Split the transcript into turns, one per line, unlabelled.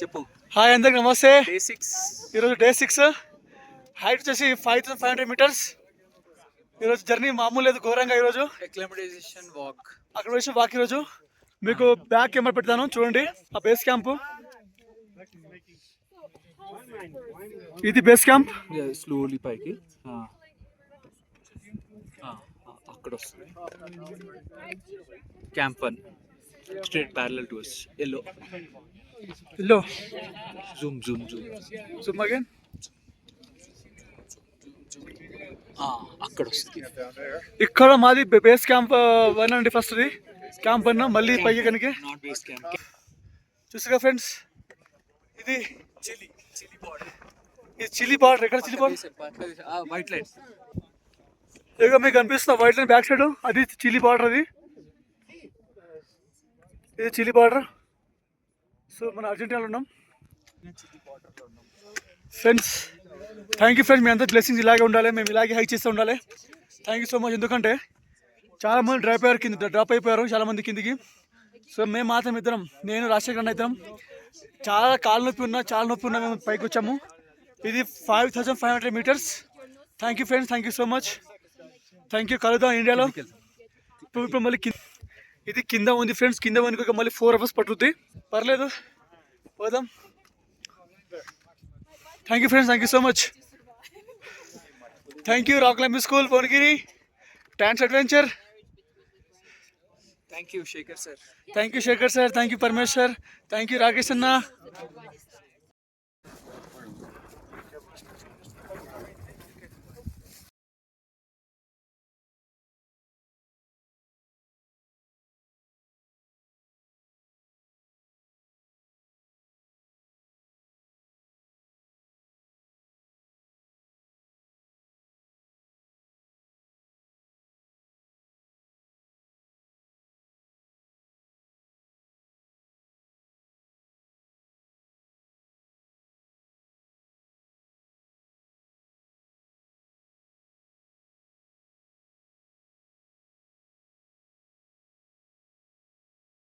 చెప్పు.
హాయ్ అందరికి నమస్తే.
బేసిక్స్
ఈరోజు డే సిక్స్ హైట్ వచ్చేసి five thousand five hundred metres ఈరోజు జర్నీ మామూలు లేదు ఘోరంగా ఈరోజు.
అక్లమటైజేషన్ వాక్
అక్కడ వచ్చి వాక్ ఈరోజు. మీకు బ్యాక్ కెమెరా పెడతాను చూడండి. ఆ బేస్ క్యాంప్ ఇది బేస్ క్యాంప్
స్లోలీ పైకి. అక్కడ వస్తుంది. Camp one straight parallel to yellow
ఇల్లు
zoom zoom zoom
zoom again
అక్కడ వస్తుంది.
ఇక్కడ మాది బేస్ క్యాంప్ వన్ అండి ఫస్ట్ ఇది క్యాంప్ వన్ మళ్ళీ పైకి కనుక. చూసారా ఫ్రెండ్స్ ఇది చిల్లీ చిల్లీ బార్డర్ ఇది చిల్లీ బార్డర్ ఎక్కడ చిల్లీ బార్డర్
వైట్ లైన్
ఇక మీకు కనిపిస్తున్న వైట్ లైన్ బ్యాక్ సైడ్ అది చిల్లీ బార్డర్ అది. ఇది చిల్లీ బార్డర్ సో మన అర్జెంటీనాలో ఉన్నాం. ఫ్రెండ్స్ థ్యాంక్ యూ ఫ్రెండ్స్ మీ అందరి బ్లెస్సింగ్స్ ఇలాగే ఉండాలి మేము ఇలాగే హైక్ చేస్తూ ఉండాలి. థ్యాంక్ యూ సో మచ్ ఎందుకంటే చాలా మంది డ్రాప్ అయ్యారు కింద డ్రాప్ అయిపోయారు చాలా మంది కిందికి. సో మేము మాత్రం ఇద్దరం నేను రాజశేఖర్ అన్న ఇద్దరం చాలా కాలు నొప్పి ఉన్నా చాలా నొప్పి ఉన్నా మేము పైకి వచ్చాము. ఇది five thousand five hundred metres thank you friends thank you so much thank you కలుద్దాం ఇండియాలో. ఇప్పుడు ఇప్పుడు మళ్ళీ కింద ఇది కింద ఉంది ఫ్రెండ్స్ కింద ఉంది మళ్ళీ ఫోర్ అవర్స్ పట్టుద్ది. పర్లేదు. పోదాం. Thank you friends thank you so much thank you rock climbing school Bhuvanagiri dance adventure
thank you Shekhar sir
thank you Shekhar sir thank you Parameshwar thank you Rakesh అన్న